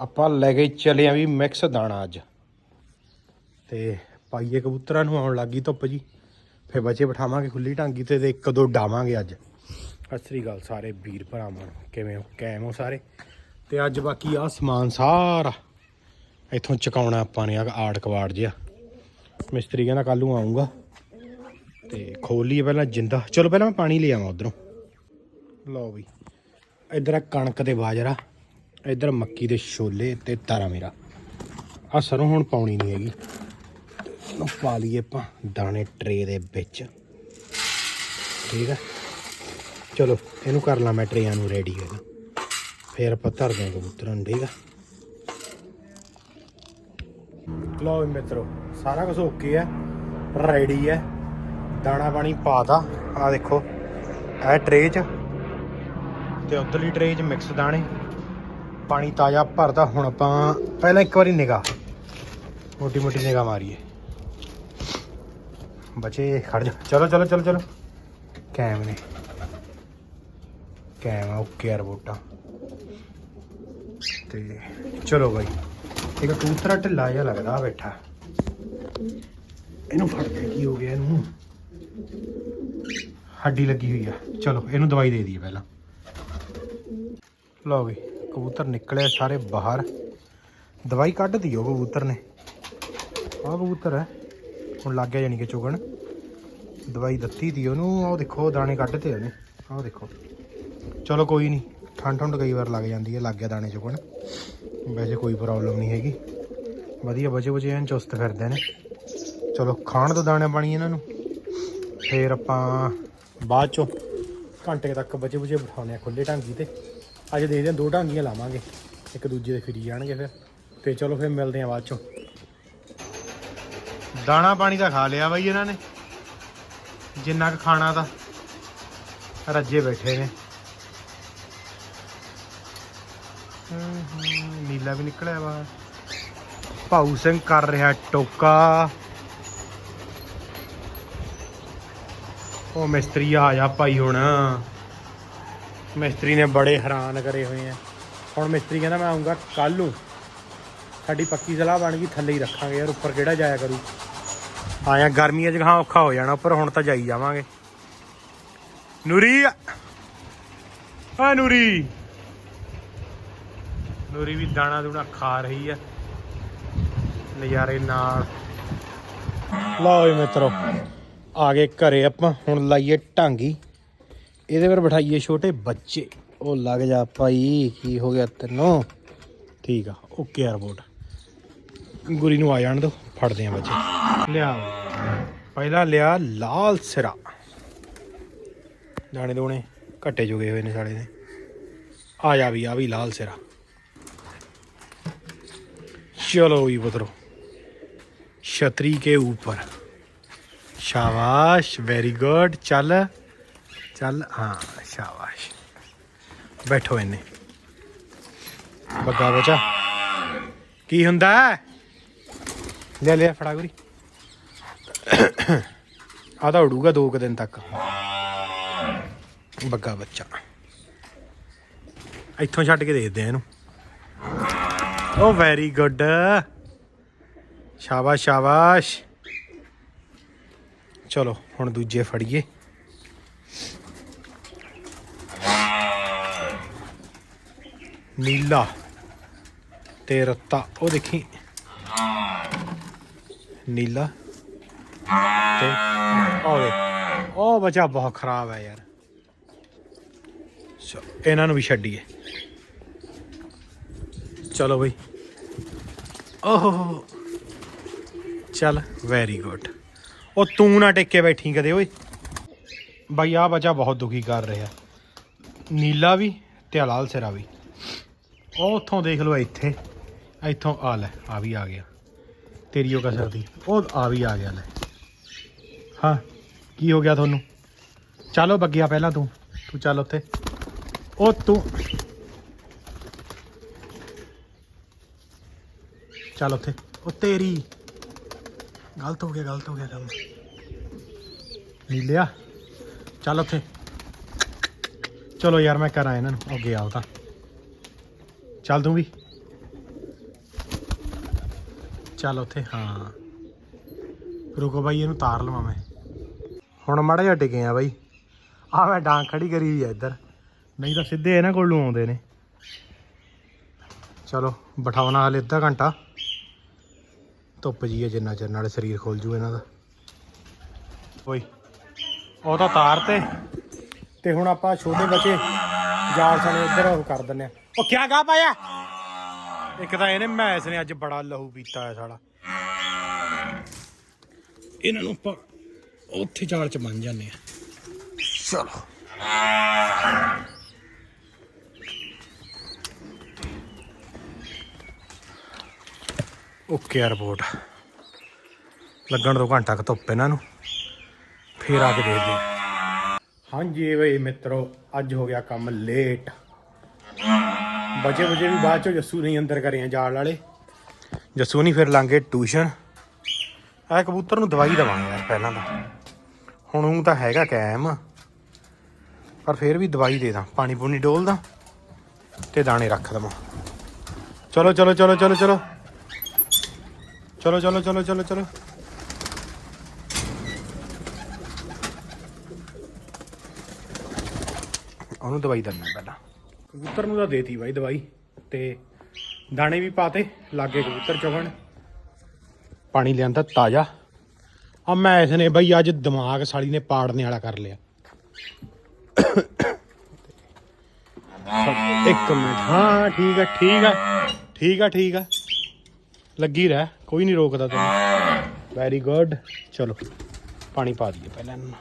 ਆਪਾਂ ਲੈ ਕੇ ਚਲੇ ਆ ਵੀ ਮਿਕਸ ਦਾਣਾ ਅੱਜ। ਤੇ ਪਾਈਏ ਕਬੂਤਰਾਂ ਨੂੰ, ਆਉਣ ਲੱਗੀ ਧੁੱਪ ਜੀ। ਫੇ ਬੱਚੇ ਬਿਠਾਵਾਂਗੇ ਖੁੱਲੀ ਟਾਂਗੀ ਤੇ ਤੇ ਇੱਕ ਦੋ ਡਾਵਾਂਗੇ ਅੱਜ। ਸਤਿ ਸ੍ਰੀ ਅਕਾਲ ਸਾਰੇ ਵੀਰ ਭਰਾਵਾਂ ਨੂੰ। ਕਿਵੇਂ ਹੋ? ਕੈਮ ਹੋ ਸਾਰੇ? ਤੇ ਅੱਜ ਬਾਕੀ ਆ ਸਮਾਨ ਸਾਰਾ। ਇੱਥੋਂ ਚਕਾਉਣਾ ਆਪਾਂ ਨੇ ਆ ਆੜ ਕਵਾੜ ਜਿਆ ਮਿਸਤਰੀ ਕਹਿੰਦਾ ਕੱਲ ਨੂੰ ਆਉਂਗਾ ਤੇ ਖੋਲ ਲਈਏ ਪਹਿਲਾਂ ਜਿੰਦਾ। ਚਲੋ ਪਹਿਲਾਂ ਮੈਂ ਪਾਣੀ ਲੈ ਆਵਾਂ ਉਧਰੋਂ। ਲਓ ਬਈ, ਇਧਰ ਆ ਕਣਕ ਤੇ ਬਾਜਰਾ। ਇੱਧਰ ਮੱਕੀ ਦੇ ਛੋਲੇ ਤੇ ਤਾਰਾ ਮੇਰਾ। ਆ ਸਰੋਂ ਹੁਣ ਪਾਉਣੀ ਨਹੀਂ ਹੈਗੀ। ਇਹਨੂੰ ਪਾ ਲਈਏ ਆਪਾਂ ਦਾਣੇ ਟਰੇ ਦੇ ਵਿੱਚ। ਠੀਕ ਹੈ ਚਲੋ, ਇਹਨੂੰ ਕਰ ਲਾਂ ਮੈਂ ਟਰੇਆਂ ਨੂੰ ਰੈਡੀ ਹੈਗਾ। ਫੇਰ ਆਪਾਂ ਧਰਦੇ ਹਾਂ ਕਬੂਤਰਾਂ ਨੂੰ, ਠੀਕ ਆ? ਲਓ ਵੀ ਮਿੱਤਰੋ, ਸਾਰਾ ਕੁਝ ਓਕੇ ਹੈ ਰੈਡੀ ਹੈ ਦਾਣਾ ਪਾਣੀ ਪਾਤਾ ਆ ਦੇਖੋ, ਇਹ ਟਰੇ 'ਚ ਤੇ ਉਧਰਲੀ ਟਰੇ 'ਚ ਮਿਕਸ ਦਾਣੇ। ਪਾਣੀ ਤਾਜ਼ਾ ਭਰਦਾ, ਹੁਣ ਆਪਾਂ ਪਹਿਲਾਂ ਇੱਕ ਵਾਰੀ ਨਿਗਾ ਮੋਟੀ ਮੋਟੀ ਨਿਗਾ ਮਾਰੀਏ। ਬੱਚੇ, ਖੜ ਜਾ। ਚਲੋ ਚਲੋ ਚਲੋ ਚਲੋ। ਕੈਮ ਨੇ। ਕੈਮ ਆ, ਓਕੇ ਰਿਪੋਰਟਾਂ ਤੇ ਚਲੋ ਬਾਈ, ਇੱਕ ਕਬੂਤਰਾ ਢਿੱਲਾ ਜਿਹਾ ਲੱਗਦਾ ਬੈਠਾ। ਇਹਨੂੰ ਫੜ ਕੇ ਕੀ ਹੋ ਗਿਆ ਇਹਨੂੰ? ਹੱਡੀ ਲੱਗੀ ਹੋਈ ਆ। ਚਲੋ, ਇਹਨੂੰ ਦਵਾਈ ਦੇ ਦਈਏ ਪਹਿਲਾਂ। ਲਓ ਵੀ ਕਬੂਤਰ ਨਿਕਲੇ ਸਾਰੇ ਬਾਹਰ। ਦਵਾਈ ਕੱਢ ਦਿਓ ਕਬੂਤਰ ਨੇ। ਆਹ ਕਬੂਤਰ ਹੈ। ਹੁਣ ਲੱਗ ਗਿਆ ਜਾਨੀ ਕਿ ਚੁਗਣ। ਦਵਾਈ ਦਿੱਤੀ ਦੀ ਉਹਨੂੰ। ਉਹ ਦੇਖੋ, ਦਾਣੇ ਕੱਢਤੇ ਉਹਨੇ। ਆਹ ਦੇਖੋ। ਚਲੋ ਕੋਈ ਨਹੀਂ। ਠੰਡ ਠੰਡ ਕਈ ਵਾਰ ਲੱਗ ਜਾਂਦੀ ਹੈ। ਲੱਗ ਗਿਆ ਦਾਣੇ ਚੁਗਣ। ਵੈਸੇ ਕੋਈ ਪ੍ਰੋਬਲਮ ਨਹੀਂ ਹੈਗੀ। ਵਧੀਆ, ਬਚੇ ਬਚੇ ਐਨ ਚੁਸਤ ਫਿਰਦੇ ਨੇ। ਚਲੋ, ਖਾਣ ਤੋਂ ਦਾਣੇ ਪਾਣੀ ਇਹਨਾਂ ਨੂੰ। ਫੇਰ ਆਪਾਂ ਬਾਅਦ ਚੋਂ ਘੰਟੇ ਤੱਕ ਬਚੇ ਬਚੇ ਬਿਠਾਉਂਦੇ ਆ ਖੁੱਲੇ ਢਾਂਗੀ ਤੇ। ਅੱਜ ਦੇਖਦੇ ਹਾਂ, ਦੋ ਢਾਂਗੀਆਂ ਲਾਵਾਂਗੇ। ਇੱਕ ਦੂਜੇ ਦੇ ਫਿਰੀ ਜਾਣਗੇ ਫਿਰ। ਤੇ ਚਲੋ ਫਿਰ ਮਿਲਦੇ ਹਾਂ ਬਾਅਦ ਚੋਂ। ਦਾਣਾ ਪਾਣੀ ਤਾਂ ਖਾ ਲਿਆ ਬਾਈ ਇਹਨਾਂ ਨੇ। ਜਿੰਨਾ ਕੁ ਖਾਣਾ ਤਾਂ ਰੱਜੇ ਬੈਠੇ ਨੇ। ਨੀਲਾ ਵੀ ਨਿਕਲਿਆ ਬਾਹਰ ਭਾਊ ਸਿੰਘ ਕਰ ਰਿਹਾ ਟੋਕਾ। ਉਹ ਮਿਸਤਰੀ ਆ ਜਾ ਭਾਈ ਹੁਣ। ਮਿਸਤਰੀ ਨੇ ਬੜੇ ਹੈਰਾਨ ਕਰੇ ਹੋਏ ਆ। ਹੁਣ ਮਿਸਤਰੀ ਕਹਿੰਦਾ ਮੈਂ ਆਉਂਗਾ ਕੱਲ ਨੂੰ। ਸਾਡੀ ਪੱਕੀ ਸਲਾਹ ਬਣ ਗਈ, ਥੱਲੇ ਹੀ ਰੱਖਾਂਗੇ ਯਾਰ, ਉੱਪਰ ਕਿਹੜਾ ਜਾਇਆ ਕਰੂ। ਆਇਆ ਗਰਮੀਆਂ 'ਚ ਗਾਂ ਔਖਾ ਹੋ ਜਾਣਾ, ਉੱਪਰ ਹੁਣ ਤਾਂ ਜਾਈ ਜਾਵਾਂਗੇ। ਨੂਰੀ, ਆ ਨੂਰੀ। ਨੂਰੀ ਵੀ ਦਾਣਾ ਦੂਣਾ ਖਾ ਰਹੀ ਆ, ਨਜ਼ਾਰੇ ਨਾਲ। ਲਓ ਜੀ ਮਿੱਤਰੋ, ਆ ਗਏ ਘਰੇ ਆਪਾਂ, ਹੁਣ ਲਾਈਏ ਢਾਂਗੀ। ਇਹਦੇ ਪਰ ਬਿਠਾਈਏ ਛੋਟੇ ਬੱਚੇ। ਉਹ ਲੱਗ ਜਾ ਭਾਈ, ਕੀ ਹੋ ਗਿਆ ਤੈਨੂੰ? ਠੀਕ ਆ ਓਕੇ 에어ਪੋਰਟ ਗੁਰੀ ਨੂੰ ਆ ਜਾਣ ਦੋ, ਫੜਦੇ ਆ ਬੱਚੇ। ਲਿਆ। ਪਹਿਲਾ ਲਿਆ ਲਾਲ ਸਿਰਾ। ਜਾਣੇ ਦੋਣੇ ਘੱਟੇ ਜੁਗੇ ਹੋਏ ਨੇ ਸਾਲੇ ਨੇ ਆ ਜਾ ਵੀ, ਆ ਵੀ ਲਾਲ ਸਿਰਾ। ਚਲੋ ਵੀ ਬਤਰੋ ਛਤਰੀ ਕੇ ਉੱਪਰ। ਸ਼ਾਬਾਸ਼ ਵੈਰੀ ਗੁੱਡ ਚੱਲ। ਚੱਲ, ਹਾਂ, ਸ਼ਾਬਾਸ਼। ਬੈਠੋ ਇਹਨੇ ਬੱਗਾ ਬੱਚਾ। ਕੀ ਹੁੰਦਾ? ਲੈ ਲੈ, ਫੜਾ ਗੁਰੀ ਆ ਤਾਂ ਉਡੂਗਾ ਦੋ ਕੁ ਦਿਨ ਤੱਕ। ਬੱਗਾ ਬੱਚਾ। ਇੱਥੋਂ ਛੱਡ ਕੇ ਦੇਖਦੇ ਆ ਇਹਨੂੰ। ਓ ਵੈਰੀ ਗੁੱਡ। ਸ਼ਾਬਾਸ਼ ਸ਼ਾਬਾਸ਼। ਚਲੋ, ਹੁਣ ਦੂਜੇ ਫੜੀਏ। ਨੀਲਾ ਤੇ ਰੱਤਾ, ਉਹ ਦੇਖੀ। ਨੀਲਾ ਤੇ ਓਏ ਉਹ ਬਚਾ ਬਹੁਤ ਖਰਾਬ ਹੈ ਯਾਰ। ਚਲੋ, ਇਹਨਾਂ ਨੂੰ ਵੀ ਛੱਡੀਏ। ਚਲੋ ਬਈ। ਓਹ। ਚੱਲ ਵੈਰੀ ਗੁੱਡ ਉਹ ਤੂੰ ਨਾ ਟੇਕੇ ਬੈਠੀ ਕਦੇ ਓਏ। ਬਾਈ ਆ ਬੱਚਾ ਬਹੁਤ ਦੁਖੀ ਕਰ ਰਿਹਾ। ਨੀਲਾ ਵੀ ਤੇ ਲਾਲ ਸਿਰਾ ਵੀ। ਉਹ ਉੱਥੋਂ ਦੇਖ ਲਓ ਇੱਥੇ। ਇੱਥੋਂ, ਆ ਲੈ, ਆ ਵੀ ਆ ਗਿਆ। ਤੇਰੀ ਉਹ ਕਸਰ ਦੀ। ਉਹ ਆ ਵੀ ਆ ਗਿਆ, ਲੈ। ਹਾਂ, ਕੀ ਹੋ ਗਿਆ ਤੁਹਾਨੂੰ? ਚਲੋ ਬੱਗਿਆ ਪਹਿਲਾਂ ਤੂੰ। ਤੂੰ ਚੱਲ ਉੱਥੇ। ਉਹ ਤੂੰ। ਚੱਲ ਉੱਥੇ। ਉਹ ਤੇਰੀ। ਗਲਤ ਹੋ ਗਿਆ, ਗਲਤ ਹੋ ਗਿਆ ਕੰਮ। ਨੀਲਿਆ, ਚੱਲ ਉੱਥੇ। ਚਲੋ ਯਾਰ, ਮੈਂ ਕਰਾਂ ਇਹਨਾਂ ਨੂੰ। ਅੱਗੇ ਆਓ ਤਾਂ। ਚੱਲ ਤੂੰ ਵੀ। ਚੱਲ ਉੱਥੇ, ਹਾਂ। ਰੁਕੋ ਬਾਈ, ਇਹਨੂੰ ਤਾਰ ਲਵਾਂ ਮੈਂ। ਹੁਣ ਮਾੜਾ ਜਿਹਾ ਟਿਕੇ ਆ ਬਾਈ। ਆ ਮੈਂ ਡਾਂਗ ਖੜੀ ਕਰੀ ਵੀ ਆ ਇੱਧਰ। ਨਹੀਂ ਤਾਂ ਸਿੱਧੇ ਇਹਨਾਂ ਕੋਲ ਨੂੰ ਆਉਂਦੇ ਨੇ। ਚਲੋ ਬਿਠਾਉਣਾ ਹਲੇ ਅੱਧਾ ਘੰਟਾ। ਧੁੱਪ ਜੀ ਹੈ ਜਿੰਨਾ ਚਿਰ ਨਾਲੇ ਸਰੀਰ ਖੁੱਲ ਜੂ ਇਹਨਾਂ ਦਾ। ਓਏ, ਉਹ ਤਾਂ ਤਾਰ ਤੇ। ਤੇ ਹੁਣ ਆਪਾਂ ਛੋਟੇ ਬੱਚੇ ਜਾਲ ਸਣੇ ਇੱਧਰ ਉਹ ਕਰ ਦਿੰਨੇ ਆ। ਉਹ ਕਿਆ ਗਾ ਪਾਇਆ? ਇੱਕ ਤਾਂ ਇਹਨੇ ਮੈਸ ਨੇ ਅੱਜ ਬੜਾ ਲਹੂ ਪੀਤਾ ਹੈ ਸਾਲਾ। ਇਹਨਾਂ ਨੂੰ ਆਪਾਂ ਉੱਥੇ ਜਾਲ ਚ ਬਣ ਜਾਂਦੇ ਆ ਚਲੋ। ਓਕੇ ਰਿਪੋਰਟ ਲੱਗਣ ਤੋਂ ਘੰਟਾ ਕੁ ਧੁੱਪ ਇਹਨਾਂ ਨੂੰ। ਫੇਰ ਆ ਕੇ ਦੇਖਦੇ ਹਾਂ। ਹਾਂਜੀ ਬਈ ਮਿੱਤਰੋ ਅੱਜ ਹੋ ਗਿਆ ਕੰਮ ਲੇਟ ਬਚੇ ਬਚੇ ਵੀ ਬਾਅਦ ਚੋਂ ਜੱਸੂ ਨਹੀਂ ਅੰਦਰ ਕਰੇ ਜਾਲ ਵਾਲੇ। ਜੱਸੂ ਨਹੀਂ ਫਿਰ ਲਾਂਗੇ ਟਿਊਸ਼ਨ। ਆ ਕਬੂਤਰ ਨੂੰ ਦਵਾਈ ਦਵਾਂਗੇ ਯਾਰ ਪਹਿਲਾਂ ਤਾਂ। ਹੁਣ ਉਹ ਤਾਂ ਹੈਗਾ ਕਾਇਮ ਪਰ ਫਿਰ ਵੀ ਦਵਾਈ ਦੇ ਦਾਂ, ਪਾਣੀ ਪੂਣੀ ਡੋਲ ਦਾਂ ਤੇ ਦਾਣੇ ਰੱਖ ਦਵਾਂ। ਚਲੋ ਚਲੋ ਚਲੋ ਚਲੋ ਚਲੋ। ਚਲੋ ਚਲੋ ਚਲੋ ਚਲੋ ਚਲੋ। ਉਹਨੂੰ ਦਵਾਈ ਦੰਨਾ ਪਹਿਲਾਂ। ਕਬੂਤਰ ਨੂੰ ਤਾਂ ਦੇਤੀ ਬਾਈ ਦਵਾਈ ਤੇ ਦਾਣੇ ਵੀ ਪਾਤੇ, ਲਾਗੇ ਕਬੂਤਰ ਚੁਗਣ। ਪਾਣੀ ਲਿਆਂਦਾ ਤਾਜ਼ਾ। ਆ ਮੈਂ ਇਸ ਨੇ ਬਈ ਅੱਜ ਦਿਮਾਗ ਸਾਲੀ ਨੇ ਪਾੜਨੇ ਵਾਲਾ ਕਰ ਲਿਆ। ਇੱਕ ਮਿੰਟ। ਹਾਂ, ਠੀਕ ਆ ਠੀਕ ਆ ਠੀਕ ਆ ਠੀਕ ਆ। ਲੱਗੀ ਰਹਿ, ਕੋਈ ਨਹੀਂ ਰੋਕਦਾ ਤੈਨੂੰ। ਵੈਰੀ ਗੁੱਡ ਚਲੋ, ਪਾਣੀ ਪਾ ਦਈਏ ਪਹਿਲਾਂ ਇਹਨੂੰ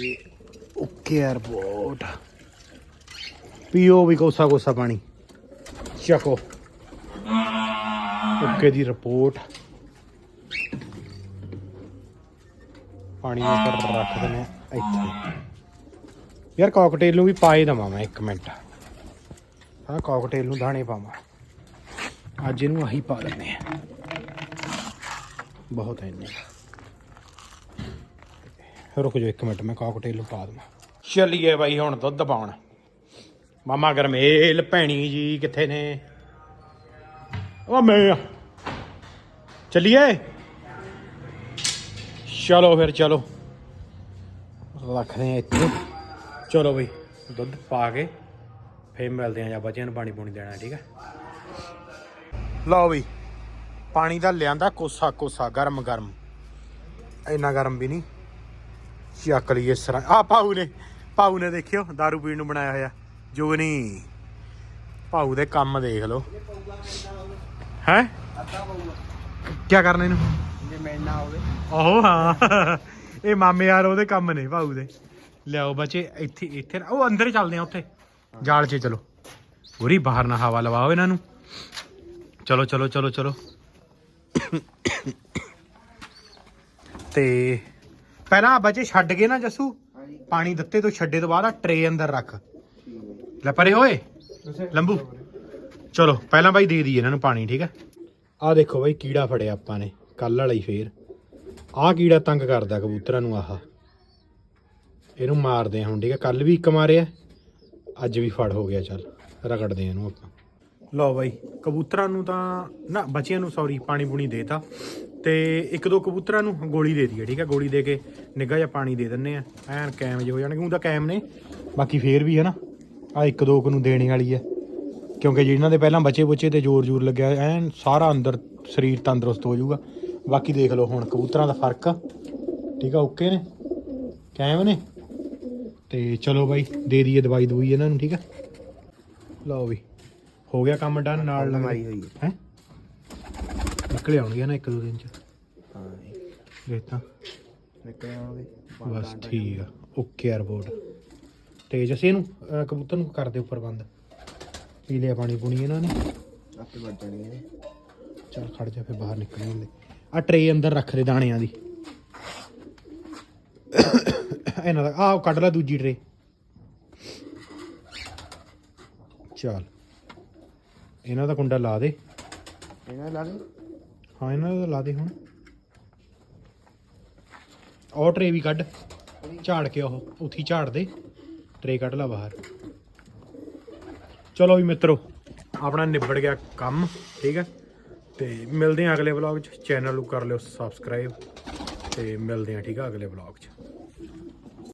ਇਹ ਓਕੇ 에어ਪੋਰਟ ਪੀਓ ਵੀ ਕੋਸਾ ਕੋਸਾ ਪਾਣੀ। ਚੱਕੋ। ਓਕੇ ਦੀ ਰਿਪੋਰਟ। ਪਾਣੀ ਉੱਪਰ ਰੱਖ ਦਿੰਦੇ ਹਾਂ, ਇੱਥੇ। ਯਾਰ ਕਾਕਟੇਲ ਨੂੰ ਵੀ ਪਾਏ ਦਵਾਂ ਮੈਂ 1 ਮਿੰਟ। ਹਾਂ ਕਾਕਟੇਲ ਨੂੰ ਦਾਣੇ ਪਾਵਾਂ। ਅੱਜ ਇਹਨੂੰ ਆਹੀ ਪਾ ਲੈਂਦੇ ਆ ਬਹੁਤ ਹੈ ਰੁਕ ਜਾਓ 1 ਮਿੰਟ, ਮੈਂ ਕਾਕਟੇਲ ਨੂੰ ਪਾ ਦਵਾਂ। ਚੱਲੀਏ ਬਾਈ ਹੁਣ ਦੁੱਧ ਪਾਉਣ। ਮਾਮਾ ਗਰਮੇਲ, ਭੈਣੀ ਜੀ ਕਿੱਥੇ ਨੇ? ਉਹ ਮੈਂ ਚੱਲੀਏ? ਚਲੋ ਫਿਰ, ਚਲੋ। ਰੱਖਦੇ ਆ ਇੱਥੇ। ਚਲੋ ਬਈ, ਦੁੱਧ ਪਾ ਕੇ ਫੇਰ ਮਿਲਦੇ ਆ ਜਾਂ ਬੱਚਿਆਂ ਨੂੰ ਪਾਣੀ ਪੂਣੀ ਦੇਣਾ, ਠੀਕ ਹੈ ਲਓ ਬਈ, ਪਾਣੀ ਦਾ ਲਿਆਂਦਾ ਕੋਸਾ ਕੋਸਾ, ਗਰਮ ਗਰਮ। ਇੰਨਾ ਗਰਮ ਵੀ ਨਹੀਂ। ਚੱਕ ਲਈਏ ਸਰਾਂ ਆ ਪਾਉ ਨੇ ਪਾਉ ਨੇ ਦੇਖਿਓ दारू ਪੀਣ ਨੂੰ ਬਣਾਇਆ ਹੋਇਆ। ਜੁਗਨੀ ਪਾਉ ਦੇ ਕੰਮ ਦੇਖ ਲਓ। ਹੈ? ਕੀ ਕਰਨਾ ਇਹਨੂੰ? ਜੇ ਮਿਲਣਾ ਹੋਵੇ ਓਹ, ਹਾਂ। ਇਹ ਮਾਮੇ ਯਾਰ ਉਹਦੇ ਕੰਮ ਨੇ ਭਾਊ ਦੇ। ਲਿਆਓ ਬੱਚੇ, ਇੱਥੇ ਇੱਥੇ ਉਹ ਅੰਦਰ ਹੀ ਚੱਲਦੇ ਆ ਉੱਥੇ। ਜਾਲ 'ਚ ਚਲੋ। ਪੂਰੀ ਬਾਹਰ ਨਾ ਹਵਾ ਲਵਾਓ ਇਹਨਾਂ ਨੂੰ। ਚਲੋ ਚਲੋ ਚਲੋ ਚਲੋ। ਤੇ ਪਹਿਲਾਂ ਬੱਚੇ ਛੱਡ ਕੇ ਨਾ ਜੱਸੂ? ਹਾਂਜੀ। ਪਾਣੀ ਦਿੱਤੇ ਤੋਂ ਛੱਡੇ ਤੋਂ ਬਾਅਦ ਆ ਟਰੇ ਅੰਦਰ ਰੱਖ। ਲੈ ਪਰੇ ਹੋਏ। ਲੰਬੂ। ਚਲੋ ਪਹਿਲਾਂ ਬਾਈ ਦੇ ਦਈਏ ਇਹਨਾਂ ਨੂੰ ਪਾਣੀ ਠੀਕ ਹੈ? ਆਹ ਦੇਖੋ ਬਾਈ ਕੀੜਾ ਫੜਿਆ ਆਪਾਂ ਨੇ ਕੱਲ ਵਾਲਾ ਹੀ ਫੇਰ। ਆਹ ਕੀੜਾ ਤੰਗ ਕਰਦਾ ਕਬੂਤਰਾਂ ਨੂੰ ਆਹ। ਇਹਨੂੰ ਮਾਰਦੇ ਆ ਹੁਣ ਠੀਕ ਹੈ? ਕੱਲ ਵੀ ਇੱਕ ਮਾਰਿਆ ਅੱਜ ਵੀ ਫੜ ਹੋ ਗਿਆ ਚੱਲ। ਰਗੜਦੇ ਆ ਇਹਨੂੰ ਆਪਾਂ। ਲਓ ਬਾਈ ਕਬੂਤਰਾਂ ਨੂੰ ਤਾਂ ਨਾ ਬੱਚਿਆਂ ਨੂੰ ਸੌਰੀ ਪਾਣੀ ਪੂਣੀ ਦੇਤਾ ਤੇ ਇੱਕ ਦੋ ਕਬੂਤਰਾਂ ਨੂੰ ਗੋਲੀ ਦੇ ਦਈਏ ਠੀਕ ਹੈ ਗੋਲੀ ਦੇ ਕੇ ਨਿੱਘਾ ਜਿਹਾ ਪਾਣੀ ਦੇ ਦਿੰਨੇ ਆ। ਐਨ ਕੈਮ ਜਿਹੇ ਹੋ ਜਾਣਗੇ। ਉਹ ਤਾਂ ਕੈਮ ਨੇ। ਬਾਕੀ ਫੇਰ ਵੀ ਹੈ ਨਾ ਆ ਇੱਕ ਦੋ ਨੂੰ ਦੇਣੇ ਵਾਲੀ ਹੈ। ਕਿਉਂਕਿ ਜਿਹਨਾਂ ਦੇ ਪਹਿਲਾਂ ਬੱਚੇ ਬੁੱਚੇ ਤੇ ਜ਼ੋਰ ਜ਼ੋਰ ਲੱਗਿਆ ਐਨ ਸਾਰਾ ਅੰਦਰ ਸਰੀਰ ਤੰਦਰੁਸਤ ਹੋ ਜਾਊਗਾ। ਬਾਕੀ ਦੇਖ ਲਓ ਹੁਣ ਕਬੂਤਰਾਂ ਦਾ ਫ਼ਰਕ। ਠੀਕ ਆ ਓਕੇ ਨੇ? ਕਾਇਮ ਨੇ? ਤੇ ਚਲੋ ਬਾਈ ਦੇ ਦਈਏ ਦਵਾਈ ਦਵਾਈ ਇਹਨਾਂ ਨੂੰ ਠੀਕ ਆ? ਲਓ ਵੀ ਹੋ ਗਿਆ ਕੰਮ ਡਨ ਨਾਲ ਮਾਰੀ ਹੋਈ ਹੈ। ਹੈ? ਨਿਕਲ ਆਉਣਗੇ ਨਾ ਇੱਕ ਦੋ ਦਿਨ ਚ। ਹਾਂ ਦੇਖ ਤਾਂ। ਨਿਕਲ ਆਉਣਗੇ। ਬਸ ਠੀਕ ਆ। ਓਕੇ ਰਿਪੋਰਟ ਤੇ ਜਸੇ ਇਹਨੂੰ ਕਬੂਤਰ ਨੂੰ ਕਰ ਦੇ ਉੱਪਰ ਬੰਦ ਪੀ ਲਿਆ ਪਾਣੀ ਪੂਣੀ ਇਹਨਾਂ ਨੇ। ਆਪੇ ਵੱਜ ਜਾਣਗੇ ਨੇ ਚੱਲ ਖੜ ਜਾ ਫਿਰ ਬਾਹਰ ਨਿਕਲ ਜਾਂਦੇ। ਆ ਟਰੇ ਅੰਦਰ ਰੱਖ ਦੇ ਦਾਣਿਆਂ ਦੀ। ਇਹਨਾਂ ਦਾ ਆਹ ਕੱਢ ਲੈ ਦੂਜੀ ਟਰੇ। ਚੱਲ। ਇਹਨਾਂ ਦਾ ਕੁੰਡਾ ਲਾ ਦੇ। ਇਹਨਾਂ ਲਾ ਦੇ। ਹਾਂ ਇਹਨਾਂ ਦਾ ਲਾ ਦੇ ਹੁਣ। ਉਹ ਟਰੇ ਵੀ ਕੱਢ, ਝਾੜ ਕੇ ਉਹ, ਉੱਥੀ ਝਾੜ ਦੇ ਟਰੇ ਕੱਢ ਲਾ ਬਾਹਰ। ਚਲੋ ਵੀ ਮਿੱਤਰੋ, ਆਪਣਾ ਨਿਬੜ ਗਿਆ ਕੰਮ, ਠੀਕ ਹੈ? ਤੇ ਮਿਲਦੇ ਹਾਂ ਅਗਲੇ ਵਲੌਗ 'ਚ। ਚੈਨਲ ਨੂੰ ਕਰ ਲਿਓ ਸਬਸਕ੍ਰਾਈਬ ਤੇ ਮਿਲਦੇ ਹਾਂ, ਠੀਕ ਆ ਅਗਲੇ ਵਲੌਗ 'ਚ।